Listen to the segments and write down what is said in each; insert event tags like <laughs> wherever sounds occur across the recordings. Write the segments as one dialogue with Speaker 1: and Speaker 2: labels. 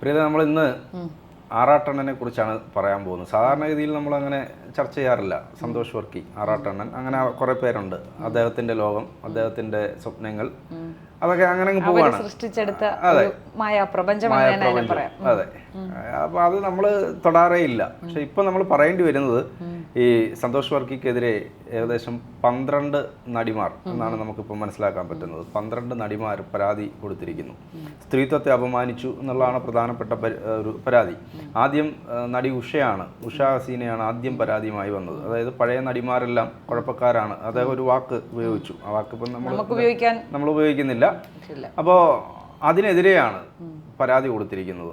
Speaker 1: പ്രിയത നമ്മൾ ഇന്ന് ആറാട്ടണ്ണനെ കുറിച്ചാണ് പറയാൻ പോകുന്നത്. സാധാരണഗതിയിൽ നമ്മൾ അങ്ങനെ ചർച്ച ചെയ്യാറില്ല. സന്തോഷ് വർക്കി ആറാട്ടണ്ണൻ അങ്ങനെ കുറെ പേരുണ്ട്. അദ്ദേഹത്തിന്റെ ലോകം അദ്ദേഹത്തിന്റെ സ്വപ്നങ്ങൾ. അതൊക്കെ അങ്ങനെ അങ്ങ് പോവാണ്.
Speaker 2: സൃഷ്ടിച്ചെടുത്ത ഒരു മായാപ്രപഞ്ചം.
Speaker 1: അതെ. അപ്പൊ അത് നമ്മൾ തൊടാറേ ഇല്ല. പക്ഷെ ഇപ്പൊ നമ്മൾ പറയേണ്ടി വരുന്നത് ഈ സന്തോഷ് വർക്കിക്കെതിരെ ഏകദേശം പന്ത്രണ്ട് നടിമാർ എന്നാണ് നമുക്കിപ്പോൾ മനസ്സിലാക്കാൻ പറ്റുന്നത്. പന്ത്രണ്ട് നടിമാർ പരാതി കൊടുത്തിരിക്കുന്നു. സ്ത്രീത്വത്തെ അപമാനിച്ചു എന്നുള്ളതാണ് പ്രധാനപ്പെട്ട ഒരു പരാതി. ആദ്യം നടി ഉഷയാണ്. ഉഷ ഹസീനയാണ് ആദ്യം പരാതിയുമായി വന്നത്. അതായത് പഴയ നടിമാരെല്ലാം കുഴപ്പക്കാരാണ്. അദ്ദേഹം ഒരു വാക്ക് ഉപയോഗിച്ചു. ആ വാക്ക് ഇപ്പം നമ്മൾ
Speaker 2: ഉപയോഗിക്കാൻ
Speaker 1: നമ്മൾ ഉപയോഗിക്കുന്നില്ല. അപ്പോൾ അതിനെതിരെയാണ് പരാതി കൊടുത്തിരിക്കുന്നത്.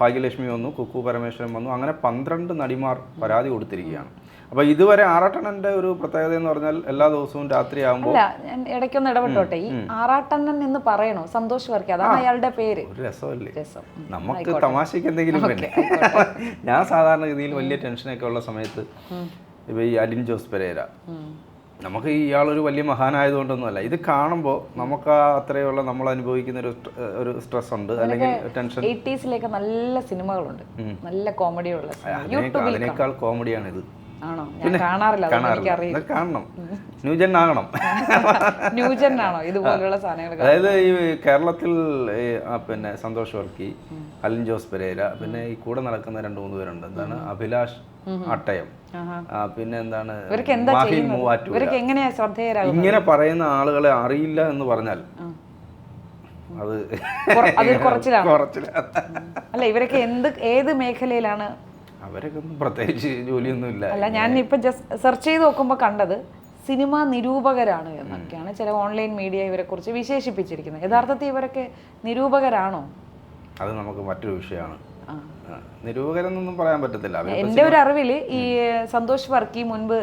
Speaker 1: ഭാഗ്യലക്ഷ്മി വന്നു കുക്കു പരമേശ്വരൻ വന്നു അങ്ങനെ പന്ത്രണ്ട് നടിമാർ പരാതി കൊടുത്തിരിക്കുകയാണ്. അപ്പൊ ഇതുവരെ ആറാട്ടണ്ണന്റെ ഒരു പ്രത്യേകത എന്ന് പറഞ്ഞാൽ എല്ലാ ദിവസവും രാത്രിയാകുമ്പോൾ
Speaker 2: അല്ല ഞാൻ ഇടയ്ക്കൊന്ന് ഇടപെട്ടോട്ടെ. ഈ ആറാട്ടണ്ണൻ എന്ന് പറയണോ? സന്തോഷ് വർക്കി അതാണ് അയാളുടെ പേര്.
Speaker 1: രസമല്ലേ?
Speaker 2: രസം.
Speaker 1: നമുക്ക് തമാശക്ക് എന്തെങ്കിലും വേണ്ടേ? ഞാൻ സാധാരണഗതിയിൽ വലിയ ടെൻഷനൊക്കെ ഉള്ള സമയത്ത് ഇപ്പൊ ഈ അലിൻ ജോസ് പെരേര. നമുക്ക് ഇയാളൊരു വലിയ മഹാനായതുകൊണ്ടൊന്നുമല്ല. ഇത് കാണുമ്പോൾ നമുക്ക് ആ അത്രയുള്ള നമ്മൾ അനുഭവിക്കുന്ന ഒരു ഒരു സ്ട്രെസ് ഉണ്ട്. അല്ലെങ്കിൽ ടെൻഷൻ
Speaker 2: എയ്റ്റീസിലേക്ക് നല്ല സിനിമകളുണ്ട്. നല്ല കോമഡിയുള്ള
Speaker 1: അതിനേക്കാൾ കോമഡിയാണ് ഇത്
Speaker 2: ആണോ? ഞാൻ കാണാറില്ല
Speaker 1: കാണണം ന്യൂജൻ ആകണം <laughs>
Speaker 2: ന്യൂജൻ ആണോ ഇതുപോലുള്ള സാധനങ്ങൾ
Speaker 1: അതായത് ഈ കേരളത്തിൽ ഈ, ആ, പിന്നെ സന്തോഷ് വർക്കി അലിൻ ജോസ് പെരേര പിന്നെ ഈ കൂടെ നടക്കുന്ന രണ്ട് മൂന്ന് പേരുണ്ട്. എന്താണ്? അഭിലാഷ് അട്ടയം. ആ, പിന്നെ എന്താണ്?
Speaker 2: ഇവർക്ക് എന്താ
Speaker 1: മാഹിൻ
Speaker 2: ചെയ്യുന്നത്?
Speaker 1: മൂവാറ്റൂർ
Speaker 2: ഇവർക്ക് എങ്ങനെയാ ശ്രദ്ധേയരാകും
Speaker 1: ഇങ്ങനെ പറയുന്ന ആളുകളെ അറിയില്ല എന്ന് പറഞ്ഞാൽ അത്
Speaker 2: കുറ- അതൊരു കുറച്ചിലാണ്. <laughs>
Speaker 1: കുറച്ചില്ല
Speaker 2: അല്ല ഇവരൊക്കെ എന്ത് ഏത് മേഖലയിലാണ്
Speaker 1: അവരൊക്കെ ഒന്നും പ്രത്യേകിച്ച് ജോലിയൊന്നും ഇല്ല
Speaker 2: അല്ല ഞാൻ ഇപ്പൊ ജസ്റ്റ് സെർച്ച് ചെയ്ത് നോക്കുമ്പോൾ കണ്ടത് സിനിമ നിരൂപകരാണ് എന്നൊക്കെയാണ് ചില ഓൺലൈൻ മീഡിയ ഇവരെ കുറിച്ച് വിശേഷിപ്പിച്ചിരിക്കുന്നത്. യഥാർത്ഥത്തിൽ ഇവരൊക്കെ നിരൂപകരാണോ?
Speaker 1: അത് നമുക്ക് മറ്റൊരു വിഷയമാണ്. നിരൂപകരെന്നൊന്നും പറയാൻ പറ്റത്തില്ല. എന്റെ
Speaker 2: എന്റെ ഒരു അറിവിൽ ഈ സന്തോഷ് വർക്കി മുൻപ്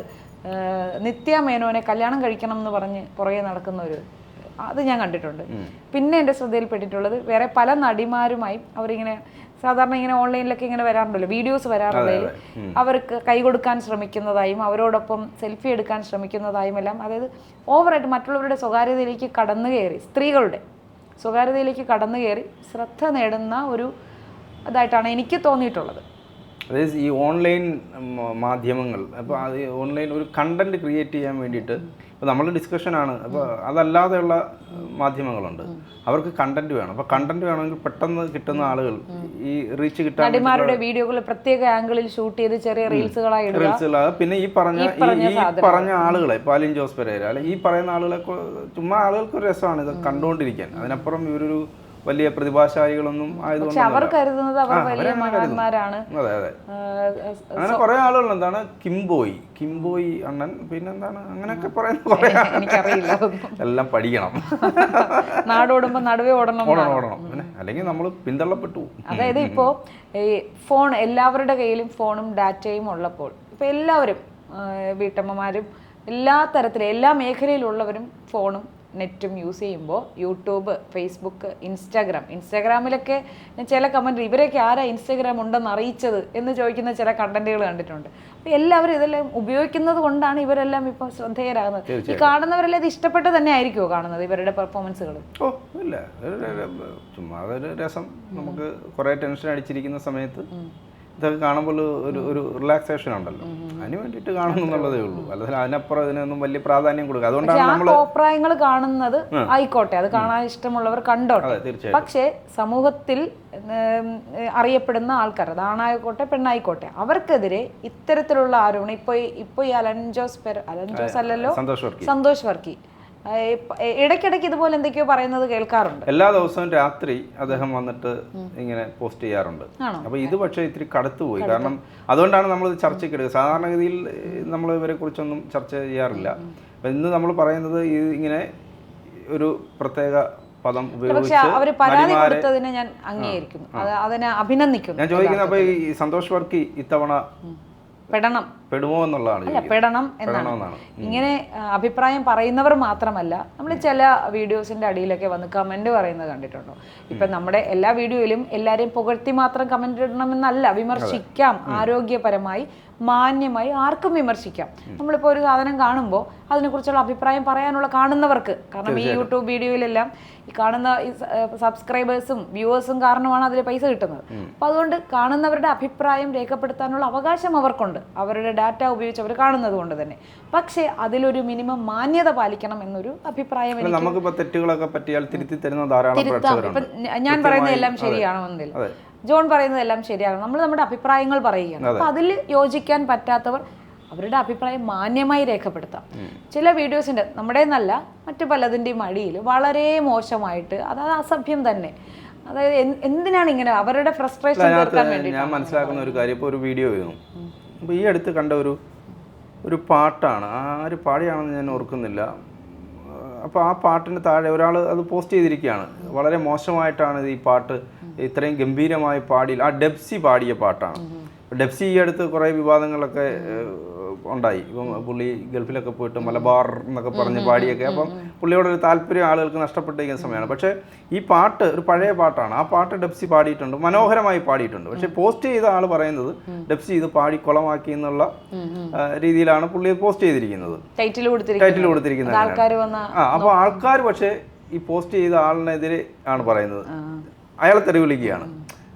Speaker 2: നിത്യ മേനോനെ കല്യാണം കഴിക്കണം എന്ന് പറഞ്ഞ് പുറകെ നടക്കുന്ന ഒരു അത് ഞാൻ കണ്ടിട്ടുണ്ട്. പിന്നെ എന്റെ ശ്രദ്ധയിൽപ്പെട്ടിട്ടുള്ളത് വേറെ പല നടിമാരുമായും അവരിങ്ങനെ സാധാരണ ഇങ്ങനെ ഓൺലൈനിലൊക്കെ ഇങ്ങനെ വരാറുണ്ടല്ലോ വീഡിയോസ് വരാറുള്ളതിൽ അവർക്ക് കൈ കൊടുക്കാൻ ശ്രമിക്കുന്നതായും അവരോടൊപ്പം സെൽഫി എടുക്കാൻ ശ്രമിക്കുന്നതായും എല്ലാം അതായത് ഓവറായിട്ട് മറ്റുള്ളവരുടെ സ്വകാര്യതയിലേക്ക് കടന്നു കയറി സ്ത്രീകളുടെ സ്വകാര്യതയിലേക്ക് കടന്നു കയറി ശ്രദ്ധ നേടുന്ന ഒരു ഇതായിട്ടാണ് എനിക്ക് തോന്നിയിട്ടുള്ളത്.
Speaker 1: അതായത് ഈ ഓൺലൈൻ മാധ്യമങ്ങൾ അപ്പോൾ അത് ഓൺലൈൻ ഒരു കണ്ടന്റ് ക്രിയേറ്റ് ചെയ്യാൻ വേണ്ടിയിട്ട് ഇപ്പോൾ നമ്മൾ ഡിസ്കഷനാണ് അപ്പോൾ അതല്ലാതെയുള്ള മാധ്യമങ്ങളുണ്ട്. അവർക്ക് കണ്ടന്റ് വേണം. അപ്പോൾ കണ്ടന്റ് വേണമെങ്കിൽ പെട്ടെന്ന് കിട്ടുന്ന ആളുകൾ ഈ റീച്ച് കിട്ടാൻ
Speaker 2: നടിമാരുടെ വീഡിയോകൾ പ്രത്യേക ആംഗിളിൽ ഷൂട്ട് ചെയ്ത് ചെറിയ റീൽസുകളായി ഇടുക.
Speaker 1: റീൽസ് പിന്നെ ഈ പറഞ്ഞ
Speaker 2: ഈ പറഞ്ഞ
Speaker 1: ആളുകളെ അലിൻ ജോസ് പെരേര അല്ലെ ഈ പറയുന്ന ആളുകളെ ചുമ്മാ ആളുകൾക്ക് ഒരു രസമാണ് ഇത് കണ്ടുകൊണ്ടിരിക്കാൻ. അതിനപ്പുറം ഇവരൊരു വലിയ പ്രതിഭാശാലികളൊന്നും ആയതുകൊണ്ട്
Speaker 2: അവർ കരുതുന്നത് അവർ വലിയ മഹാന്മാരാണ്.
Speaker 1: അതെ അതെ. അങ്ങനെ കുറെ ആളുകൾ എന്താണ്? കിംബോയി. കിംബോയി അണ്ണൻ പിന്നെന്താണ് അങ്ങനെയൊക്കെ പറയുന്ന
Speaker 2: എനിക്കറിയില്ല.
Speaker 1: എല്ലാം പഠിക്കണം.
Speaker 2: നാടോടുമ്പോ നടുവേ ഓടണം
Speaker 1: ഓടണം ഓടണം. പിന്നെ അല്ലെങ്കിൽ നമ്മൾ പിന്തള്ളപ്പെട്ടു
Speaker 2: അതായത് ഇപ്പോ ഈ ഫോൺ എല്ലാവരുടെ കയ്യിലും ഫോണും ഡാറ്റയും ഉള്ളപ്പോൾ ഇപ്പൊ എല്ലാവരും വീട്ടമ്മമാരും എല്ലാ തരത്തിലും എല്ലാ മേഖലയിലുള്ളവരും ഫോണും നെറ്റും യൂസ് ചെയ്യുമ്പോൾ യൂട്യൂബ് ഫേസ്ബുക്ക് ഇൻസ്റ്റാഗ്രാം. ഇൻസ്റ്റാഗ്രാമിലൊക്കെ ഞാൻ ചില കമന്റ് ഇവരൊക്കെ ആരാ ഇൻസ്റ്റാഗ്രാം ഉണ്ടെന്ന് അറിയിച്ചത് എന്ന് ചോദിക്കുന്ന ചില കണ്ടന്റുകൾ കണ്ടിട്ടുണ്ട്. അപ്പോൾ എല്ലാവരും ഇതെല്ലാം ഉപയോഗിക്കുന്നത് കൊണ്ടാണ് ഇവരെല്ലാം ഇപ്പോൾ ശ്രദ്ധേയരാകുന്നത്. ഈ കാണുന്നവരെല്ലാം ഇത് ഇഷ്ടപ്പെട്ട് തന്നെ ആയിരിക്കുമോ കാണുന്നത് ഇവരുടെ പെർഫോമൻസുകൾ
Speaker 1: ഓ ഇല്ല. ചുമ്മാ രസം. നമുക്ക് കുറെ ടെൻഷൻ അടിച്ചിരിക്കുന്ന സമയത്ത് ഇതൊക്കെ കാണുമ്പോൾ ഒരു ഒരു റിലാക്സേഷൻ ഉണ്ടല്ലോ. അതിന് വേണ്ടിയിട്ട് കാണുന്നു എന്നുള്ളതേ ഉള്ളൂ. അല്ലെങ്കിൽ അതിനപ്പുറം ഇതിനൊന്നും വലിയ പ്രാധാന്യം കൊടുക്കുക അതുകൊണ്ടാണ് നമ്മൾ
Speaker 2: അഭിപ്രായങ്ങൾ കാണുന്നത് ആയിക്കോട്ടെ. അത് കാണാൻ ഇഷ്ടമുള്ളവർ കണ്ടോട്ടെ. പക്ഷേ സമൂഹത്തിൽ അറിയപ്പെടുന്ന ആൾക്കാർ അത് ആണായിക്കോട്ടെ പെണ്ണായിക്കോട്ടെ അവർക്കെതിരെ ഇത്തരത്തിലുള്ള ആരോപണം ഇപ്പോൾ ഇപ്പോൾ ഈ അലൻ ജോസ് അലൻജോസ് അലൻ ജോസ് അല്ലല്ലോ
Speaker 1: സന്തോഷ് വർക്കി.
Speaker 2: ഇടയ്ക്കിടയ്ക്ക് ഇതുപോലെ എന്തൊക്കെയോ പറയുന്നത് കേൾക്കാറുണ്ട്.
Speaker 1: എല്ലാ ദിവസവും രാത്രി അദ്ദേഹം വന്നിട്ട് ഇങ്ങനെ പോസ്റ്റ് ചെയ്യാറുണ്ട്? അപ്പൊ ഇത് പക്ഷേ ഇത്തിരി കടത്തുപോയി. കാരണം അതുകൊണ്ടാണ് നമ്മൾ ഇത് ചർച്ചയ്ക്ക് എടുക്കുക സാധാരണഗതിയിൽ നമ്മൾ ഇവരെ കുറിച്ചൊന്നും ചർച്ച ചെയ്യാറില്ല. അപ്പൊ ഇന്ന് നമ്മൾ പറയുന്നത് ഈ ഇങ്ങനെ ഒരു പ്രത്യേക പദം ഉപയോഗിച്ച്
Speaker 2: അവർ പരാതി കൊടുത്തതിനെ ഞാൻ അംഗീകരിക്കുന്നു. അത് അതിനെ അഭിനന്ദിക്കുന്നു
Speaker 1: ഞാൻ ചോദിക്കുന്നത് അപ്പൊ ഈ സന്തോഷ് വർക്കി ഇത്തവണ
Speaker 2: പെടണം.
Speaker 1: പെടുമോ എന്നുള്ളതാണ്
Speaker 2: അല്ല പെടണം എന്നാണ്. ഇങ്ങനെ അഭിപ്രായം പറയുന്നവർ മാത്രമല്ല നമ്മൾ ചില വീഡിയോസിന്റെ അടിയിലൊക്കെ വന്ന് കമന്റ് പറയുന്നത് കണ്ടിട്ടുണ്ടോ? ഇപ്പൊ നമ്മുടെ എല്ലാ വീഡിയോയിലും എല്ലാരെയും പുകഴ്ത്തി മാത്രം കമന്റ് ഇടണമെന്നല്ല വിമർശിക്കാം ആരോഗ്യപരമായി മാന്യമായി ആർക്കും വിമർശിക്കാം. നമ്മളിപ്പോൾ ഒരു സാധനം കാണുമ്പോൾ അതിനെക്കുറിച്ചുള്ള അഭിപ്രായം പറയാനുള്ള കാണുന്നവർക്ക് കാരണം ഈ യൂട്യൂബ് വീഡിയോയിലെല്ലാം ഈ കാണുന്ന ഈ സബ്സ്ക്രൈബേഴ്സും വ്യൂവേഴ്സും കാരണമാണ് അതിൽ പൈസ കിട്ടുന്നത്. അപ്പോൾ അതുകൊണ്ട് കാണുന്നവരുടെ അഭിപ്രായം രേഖപ്പെടുത്താനുള്ള അവകാശം അവർക്കുണ്ട്. അവരുടെ ഡാറ്റ ഉപയോഗിച്ച് അവർ കാണുന്നത് കൊണ്ട് തന്നെ. പക്ഷേ അതിലൊരു മിനിമം മാന്യത പാലിക്കണം എന്നൊരു അഭിപ്രായം
Speaker 1: അല്ല,
Speaker 2: എനിക്ക്
Speaker 1: നമുക്കിപ്പോ തെറ്റുകളൊക്കെ പറ്റിയാൽ തിരുത്തി തരുന്ന ധാരാളം
Speaker 2: തിരുത്താം. ഇപ്പം ഞാൻ പറയുന്നതെല്ലാം ശരിയാണെന്നില്ല
Speaker 1: അതെ.
Speaker 2: ജോൺ പറയുന്നതെല്ലാം ശരിയാണ്. നമ്മൾ നമ്മുടെ അഭിപ്രായങ്ങൾ പറയുകയാണ്. അപ്പൊ അതിൽ യോജിക്കാൻ പറ്റാത്തവർ അവരുടെ അഭിപ്രായം മാന്യമായി രേഖപ്പെടുത്താം. ചില വീഡിയോസിന്റെ നമ്മുടെ എന്നല്ല മറ്റു പലതിന്റെയും അടിയിൽ വളരെ മോശമായിട്ട് അതായത് അസഭ്യം തന്നെ. അതായത് എന്തിനാണ് ഇങ്ങനെ അവരുടെ ഫ്രസ്ട്രേഷൻ തീർക്കാൻ വേണ്ടി
Speaker 1: ഞാൻ മനസ്സിലാക്കുന്ന ഒരു കാര്യം. ഇപ്പോൾ ഒരു വീഡിയോ വരുന്നു. അപ്പോൾ ഈ അടുത്ത് കണ്ട ഒരു ഒരു പാട്ടാണ്. ആര് പാടിയാണെന്ന് ഞാൻ ഓർക്കുന്നില്ല. അപ്പോൾ ആ പാട്ടിന് താഴെ ഒരാൾ അത് പോസ്റ്റ് ചെയ്തിരിക്കുകയാണ്. വളരെ മോശമായിട്ടാണ് ഈ പാട്ട് ഇത്രയും ഗംഭീരമായി പാടി ആ ഡെപ്സി പാടിയ പാട്ടാണ്. ഡെപ്സി ഈ അടുത്ത് കുറേ വിവാദങ്ങളൊക്കെ ഉണ്ടായി. ഇപ്പം പുള്ളി ഗൾഫിലൊക്കെ പോയിട്ട് മലബാർ എന്നൊക്കെ പറഞ്ഞ് പാടിയൊക്കെ അപ്പം പുള്ളിയോട് ഒരു താല്പര്യം ആളുകൾക്ക് നഷ്ടപ്പെട്ടിരിക്കുന്ന സമയമാണ്. പക്ഷേ ഈ പാട്ട് ഒരു പഴയ പാട്ടാണ്. ആ പാട്ട് ഡെപ്സി പാടിയിട്ടുണ്ട്. മനോഹരമായി പാടിയിട്ടുണ്ട്. പക്ഷേ പോസ്റ്റ് ചെയ്ത ആൾ പറയുന്നത് ഡെപ്സി ഇത് പാടി കുളമാക്കി എന്നുള്ള രീതിയിലാണ് പുള്ളി പോസ്റ്റ് ചെയ്തിരിക്കുന്നത്.
Speaker 2: ടൈറ്റിൽ കൊടുത്തിരിക്കുന്നത്.
Speaker 1: ആ അപ്പോൾ ആൾക്കാർ പക്ഷേ ഈ പോസ്റ്റ് ചെയ്ത ആളിനെതിരെ ആണ് പറയുന്നത്. അയാളെ തെറിവിളിക്കുകയാണ്.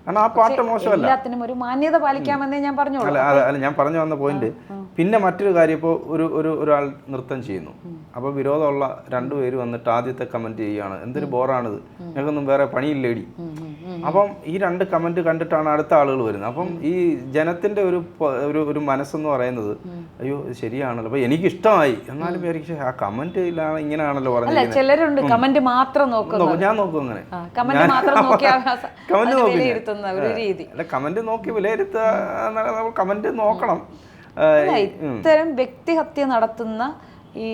Speaker 1: കാരണം ആ പാട്ട് മോശമല്ല.
Speaker 2: ഒരു മാന്യത പാലിക്കാമെന്നേ ഞാൻ
Speaker 1: അല്ല അല്ല ഞാൻ പറഞ്ഞു വന്ന പോയിന്റ് പിന്നെ മറ്റൊരു കാര്യം ഇപ്പോൾ ഒരു ഒരു ഒരാൾ നൃത്തം ചെയ്യുന്നു. അപ്പോൾ വിരോധമുള്ള രണ്ടുപേര് വന്നിട്ട് ആദ്യത്തെ കമന്റ് ചെയ്യുകയാണ്. എന്തൊരു ബോറാണിത്. ഞങ്ങൾക്കൊന്നും വേറെ പണിയില്ലേടി? അപ്പം ഈ രണ്ട് കമന്റ് കണ്ടിട്ടാണ് അടുത്ത ആളുകൾ വരുന്നത്. അപ്പം ഈ ജനത്തിന്റെ ഒരു ഒരു ഒരു മനസ്സെന്ന് പറയുന്നത് അയ്യോ ശരിയാണല്ലോ. അപ്പൊ എനിക്ക് ഇഷ്ടമായി എന്നാലും വിചാരിക്കും, ആ കമന്റ് ഇല്ലാണ്
Speaker 2: ഇങ്ങനെയാണല്ലോ
Speaker 1: പറഞ്ഞത്
Speaker 2: ചിലരുണ്ട് കമന്റ് മാത്രം
Speaker 1: നോക്കും, ഞാൻ നോക്കും അങ്ങനെ. <laughs>
Speaker 2: ഒരു രീതി.
Speaker 1: അല്ല കമന്റ് നോക്കി വിലയിരുത്തുക കമന്റ് നോക്കണം.
Speaker 2: ഇത്തരം വ്യക്തിഹത്യ നടത്തുന്ന ഈ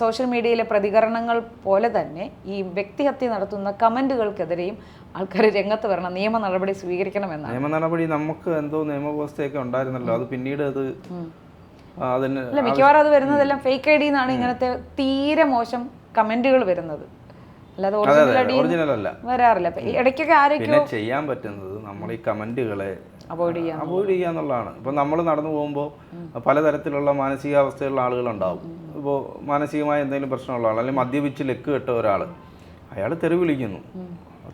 Speaker 2: സോഷ്യൽ മീഡിയയിലെ പ്രതികരണങ്ങൾ പോലെ തന്നെ ഈ വ്യക്തിഹത്യ നടത്തുന്ന കമന്റുകൾക്കെതിരെയും ആൾക്കാർ രംഗത്ത് വരണം നിയമ നടപടി സ്വീകരിക്കണമെന്നാണ്.
Speaker 1: നിയമ നടപടി നമുക്ക് എന്തോ നിയമവ്യവസ്ഥയൊക്കെ ഉണ്ടായിരുന്നല്ലോ. അത് പിന്നീട് അത് അതിന്
Speaker 2: മിക്കവാറും അത് വരുന്നതെല്ലാം ഫേക്ക് ഐ ഡി എന്നാണ് ഇങ്ങനത്തെ തീരെ മോശം കമന്റുകൾ വരുന്നത്. അല്ലാതെ ഒറിജിനൽ
Speaker 1: അല്ല.
Speaker 2: വരാറില്ല. ഇടയ്ക്കൊക്കെ ആരൊക്കെ
Speaker 1: ചെയ്യാൻ പറ്റുന്നത് നമ്മൾ ഈ കമന്റുകളെ
Speaker 2: അവോയ്ഡ് ചെയ്യാം
Speaker 1: അവോയ്ഡ് ചെയ്യുക എന്നുള്ളതാണ്. ഇപ്പം നമ്മൾ നടന്നു പോകുമ്പോൾ പലതരത്തിലുള്ള മാനസികാവസ്ഥയുള്ള ആളുകളുണ്ടാവും. ഇപ്പോൾ മാനസികമായ എന്തെങ്കിലും പ്രശ്നമുള്ള ആൾ അല്ലെങ്കിൽ മദ്യപിച്ച് ലെക്ക് കെട്ട ഒരാൾ അയാൾ തെറി വിളിക്കുന്നു.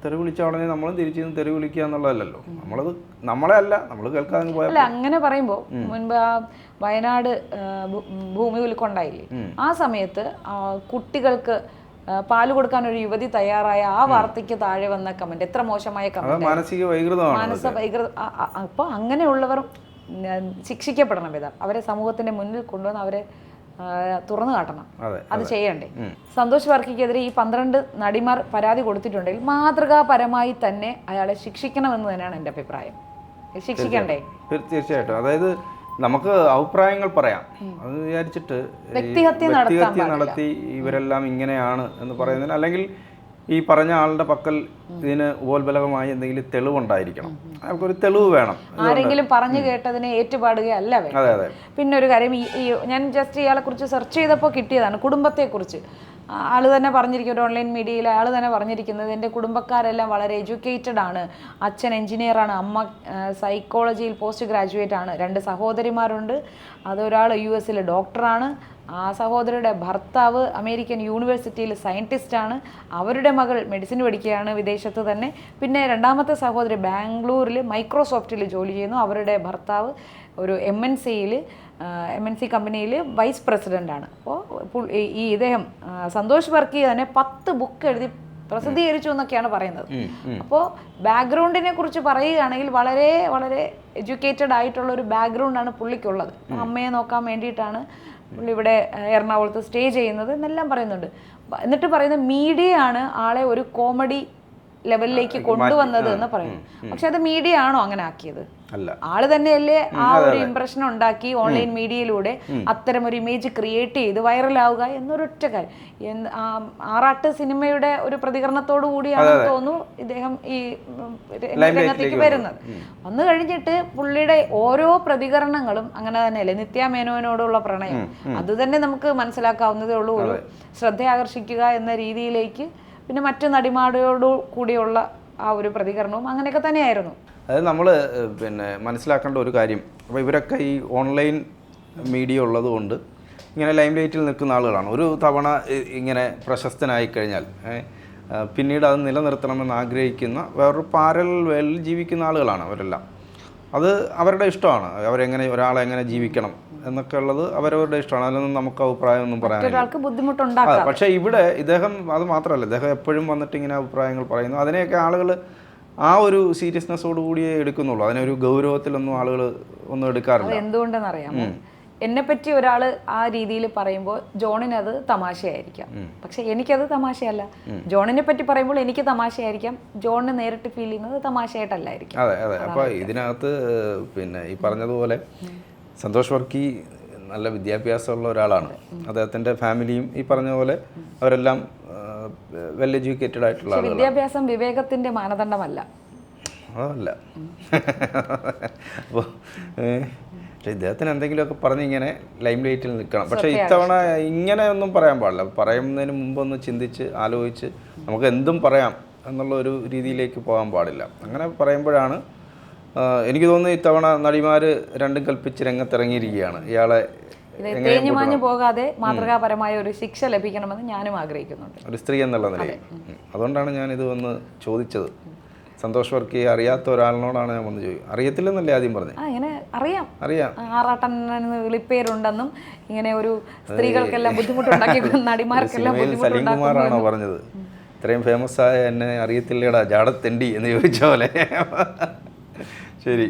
Speaker 1: തെറി വിളിച്ച ഉടനെ നമ്മളും തിരിച്ചു നിന്ന് തെറി വിളിക്കുക എന്നുള്ളതല്ലോ നമ്മളത് നമ്മളെ അല്ല നമ്മൾ കേൾക്കാതെ പോയാൽ
Speaker 2: അങ്ങനെ പറയുമ്പോൾ മുൻപ് ആ വയനാട് ഭൂമി ഉൽക്കൊണ്ടായില്ലേ ആ സമയത്ത് കുട്ടികൾക്ക് പാൽ കൊടുക്കാൻ ഒരു യുവതി തയ്യാറായ ആ വാർത്തയ്ക്ക് താഴെ വന്ന കമന്റ് എത്ര മോശമായ കമന്റ്
Speaker 1: മാനസിക
Speaker 2: മാനസ വൈകൃത അപ്പൊ അങ്ങനെയുള്ളവർ ശിക്ഷിക്കപ്പെടണം വിധ അവരെ സമൂഹത്തിന്റെ മുന്നിൽ കൊണ്ടുവന്ന് അവരെ തുറന്നു കാട്ടണം.
Speaker 1: അതെ
Speaker 2: ചെയ്യണ്ടേ. സന്തോഷ് വർക്കിക്കെതിരെ ഈ പന്ത്രണ്ട് നടിമാർ പരാതി കൊടുത്തിട്ടുണ്ടെങ്കിൽ മാതൃകാപരമായി തന്നെ അയാളെ ശിക്ഷിക്കണമെന്ന് തന്നെയാണ് എന്റെ അഭിപ്രായം. ശിക്ഷിക്കണ്ടേ?
Speaker 1: തീർ- തീർച്ചയായിട്ടും. അതായത് നമുക്ക് അഭിപ്രായങ്ങൾ പറയാം അത് വിചാരിച്ചിട്ട്
Speaker 2: വ്യക്തിഹത്യ.
Speaker 1: നടത്തി ഇവരെല്ലാം ഇങ്ങനെയാണ് എന്ന് പറയുന്നതിന് അല്ലെങ്കിൽ ഈ പറഞ്ഞ ആളുടെ പക്കൽ ഇതിന് ഉപോത്ബലകമായി എന്തെങ്കിലും തെളിവുണ്ടായിരിക്കണം. അയാൾക്കൊരു തെളിവ് വേണം.
Speaker 2: ആരെങ്കിലും പറഞ്ഞു കേട്ടതിനെ ഏറ്റുപാടുകയല്ല
Speaker 1: അതെ അതെ.
Speaker 2: പിന്നെ ഒരു കാര്യം ഈ ഞാൻ ജസ്റ്റ് ഇയാളെ കുറിച്ച് സെർച്ച് ചെയ്തപ്പോൾ കിട്ടിയതാണ് കുടുംബത്തെക്കുറിച്ച്. കുറിച്ച് ആൾ തന്നെ ഒരു ഓൺലൈൻ മീഡിയയിൽ ആൾ തന്നെ പറഞ്ഞിരിക്കുന്നത് എന്റെ കുടുംബക്കാരെല്ലാം വളരെ എഡ്യൂക്കേറ്റഡ് ആണ്. അച്ഛൻ എഞ്ചിനീയറാണ് അമ്മ സൈക്കോളജിയിൽ പോസ്റ്റ് ഗ്രാജുവേറ്റ് ആണ്. രണ്ട് സഹോദരിമാരുണ്ട്. അതൊരാൾ യു എസിലെ ഡോക്ടറാണ് ആ സഹോദരിയുടെ ഭർത്താവ് അമേരിക്കൻ യൂണിവേഴ്സിറ്റിയിൽ സയന്റിസ്റ്റാണ് അവരുടെ മകൾ മെഡിസിൻ പഠിക്കുകയാണ് വിദേശത്ത് തന്നെ. പിന്നെ രണ്ടാമത്തെ സഹോദരി ബാംഗ്ലൂരിൽ മൈക്രോസോഫ്റ്റിൽ ജോലി ചെയ്യുന്നു. അവരുടെ ഭർത്താവ് ഒരു എം എൻ സിയിൽ M N C company vice പ്രസിഡന്റാണ് അപ്പോൾ ഈ ഇദ്ദേഹം സന്തോഷ് വർക്കി തന്നെ പത്ത് ബുക്ക് എഴുതി പ്രസിദ്ധീകരിച്ചു എന്നൊക്കെയാണ് പറയുന്നത് അപ്പോൾ ബാക്ക്ഗ്രൗണ്ടിനെ കുറിച്ച് പറയുകയാണെങ്കിൽ വളരെ വളരെ എഡ്യൂക്കേറ്റഡ് ആയിട്ടുള്ള ഒരു ബാക്ക്ഗ്രൗണ്ടാണ് പുള്ളിക്കുള്ളത്. അമ്മയെ നോക്കാൻ വേണ്ടിയിട്ടാണ് പുള്ളി ഇവിടെ എറണാകുളത്ത് സ്റ്റേ ചെയ്യുന്നത് എന്നെല്ലാം പറയുന്നുണ്ട്. എന്നിട്ട് പറയുന്ന മീഡിയ ആണ് ആളെ ഒരു കോമഡി ലെവലിലേക്ക് കൊണ്ടുവന്നത് എന്ന് പറയുന്നു. പക്ഷെ അത് മീഡിയ ആണോ അങ്ങനെ ആക്കിയത് ആൾ തന്നെയല്ലേ ആ ഒരു ഇംപ്രഷൻ ഉണ്ടാക്കി ഓൺലൈൻ മീഡിയയിലൂടെ അത്തരം ഒരു ഇമേജ് ക്രിയേറ്റ് ചെയ്ത് വൈറലാവുക എന്നൊരൊറ്റ കാര്യം. ആറാട്ട് സിനിമയുടെ ഒരു പ്രതികരണത്തോടു കൂടിയാണ് തോന്നുന്നു ഇദ്ദേഹം ഈ രംഗത്തേക്ക് വരുന്നത്. വന്നു കഴിഞ്ഞിട്ട് പുള്ളിയുടെ ഓരോ പ്രതികരണങ്ങളും അങ്ങനെ തന്നെയല്ലേ? നിത്യ മേനോനോടുള്ള പ്രണയം. അത് തന്നെ നമുക്ക് മനസ്സിലാക്കാവുന്നതേ ഉള്ളൂ. ഒരു ശ്രദ്ധയാകർഷിക്കുക എന്ന രീതിയിലേക്ക് പിന്നെ മറ്റു നടിമാരോട് കൂടിയുള്ള ആ ഒരു പ്രതികരണവും അങ്ങനെയൊക്കെ തന്നെയായിരുന്നു.
Speaker 1: അതായത് നമ്മൾ പിന്നെ മനസ്സിലാക്കേണ്ട ഒരു കാര്യം അപ്പോൾ ഇവരൊക്കെ ഈ ഓൺലൈൻ മീഡിയ ഉള്ളത് കൊണ്ട് ഇങ്ങനെ ലൈം ലൈറ്റിൽ നിൽക്കുന്ന ആളുകളാണ്. ഒരു തവണ ഇങ്ങനെ പ്രശസ്തനായി കഴിഞ്ഞാൽ പിന്നീട് അത് നിലനിർത്തണമെന്ന് ആഗ്രഹിക്കുന്ന വേറൊരു പാരൽ വേൾഡിൽ ജീവിക്കുന്ന ആളുകളാണ് അവരെല്ലാം. അത് അവരുടെ ഇഷ്ടമാണ്. അവരെങ്ങനെ ഒരാളെ എങ്ങനെ ജീവിക്കണം എന്നൊക്കെ ഉള്ളത് അവരവരുടെ ഇഷ്ടമാണ്. അതിലൊന്നും നമുക്ക്
Speaker 2: ഒരാൾക്ക് ബുദ്ധിമുട്ടുണ്ടാക്കും.
Speaker 1: അതെ പക്ഷേ ഇവിടെ ഇദ്ദേഹം അത് മാത്രമല്ല ഇദ്ദേഹം എപ്പോഴും വന്നിട്ട് ഇങ്ങനെ അഭിപ്രായങ്ങൾ പറയുന്നു. അതിനെയൊക്കെ ആളുകൾ ആ ഒരു സീരിയസ്നെസ്സോട് കൂടിയേ എടുക്കുന്നുള്ളൂ. അതിനൊരു ഗൗരവത്തിലൊന്നും ആളുകൾ ഒന്നും എടുക്കാറില്ല.
Speaker 2: എന്തുകൊണ്ടെന്നറിയാമോ എന്നെ പറ്റി ഒരാൾ ആ രീതിയിൽ പറയുമ്പോൾ ജോണിന് അത് തമാശയായിരിക്കാം പക്ഷെ എനിക്കത് തമാശയല്ല. ജോണിനെ പറ്റി പറയുമ്പോൾ എനിക്ക് തമാശയായിരിക്കാം. ജോണിന് നേരിട്ട് ഫീൽ ചെയ്യുന്നത് തമാശയായിട്ടല്ലായിരിക്കും.
Speaker 1: അതെ അതെ. അപ്പോൾ ഇതിനകത്ത് പിന്നെ ഈ പറഞ്ഞതുപോലെ സന്തോഷ് വർക്കി നല്ല വിദ്യാഭ്യാസമുള്ള ഒരാളാണ്. അദ്ദേഹത്തിന്റെ ഫാമിലിയും ഈ പറഞ്ഞ പോലെ അവരെല്ലാം വെൽ എഡ്യൂക്കേറ്റഡ് ആയിട്ടുള്ള
Speaker 2: വിദ്യാഭ്യാസം വിവേകത്തിന്റെ മാനദണ്ഡമല്ല.
Speaker 1: അതല്ല. <laughs> അപ്പോൾ പക്ഷെ ഇദ്ദേഹത്തിന് എന്തെങ്കിലുമൊക്കെ പറഞ്ഞ് ഇങ്ങനെ ലൈം ലൈറ്റിൽ നിൽക്കണം. പക്ഷേ ഇത്തവണ ഇങ്ങനെ ഒന്നും പറയാൻ പാടില്ല. പറയുന്നതിന് മുമ്പൊന്ന് ചിന്തിച്ച് ആലോചിച്ച് നമുക്ക് എന്തും പറയാം എന്നുള്ള ഒരു രീതിയിലേക്ക് പോകാൻ പാടില്ല. അങ്ങനെ പറയുമ്പോഴാണ് എനിക്ക് തോന്നുന്നു ഇത്തവണ നടിമാർ രണ്ടും കൽപ്പിച്ച് രംഗത്തിറങ്ങിയിരിക്കുകയാണ്. ഇയാളെ
Speaker 2: ഇത് തേഞ്ഞു മാഞ്ഞു പോകാതെ മാതൃകാപരമായ ഒരു ശിക്ഷ ലഭിക്കണമെന്ന് ഞാനും ആഗ്രഹിക്കുന്നുണ്ട്.
Speaker 1: ഒരു സ്ത്രീ എന്നുള്ള നിലയിൽ. അതുകൊണ്ടാണ് ഞാൻ ഇത് വന്ന് ചോദിച്ചത് സന്തോഷ് വർക്കി അറിയാത്ത ഒരാളിനോടാണ് ഞാൻ വന്ന് ചോദിക്കും അറിയത്തില്ലെന്നല്ലേ ആദ്യം പറഞ്ഞത്
Speaker 2: ആ ഇങ്ങനെ അറിയാം.
Speaker 1: അറിയാം.
Speaker 2: ആറാട്ടൻ എന്ന് വിളിപ്പേരുണ്ടെന്നും ഇങ്ങനെ ഒരു സ്ത്രീകൾക്കെല്ലാം ബുദ്ധിമുട്ടുണ്ടാക്കി <laughs> നടിമാർക്കെല്ലാം
Speaker 1: സിനിമയിൽ സലീം കുമാറാണോ പറഞ്ഞത്? ഇത്രയും ഫേമസ് ആയ എന്നെ അറിയത്തില്ലേടാ ജാടത്തെണ്ടി എന്ന് ചോദിച്ച പോലെ. <laughs> ശരി.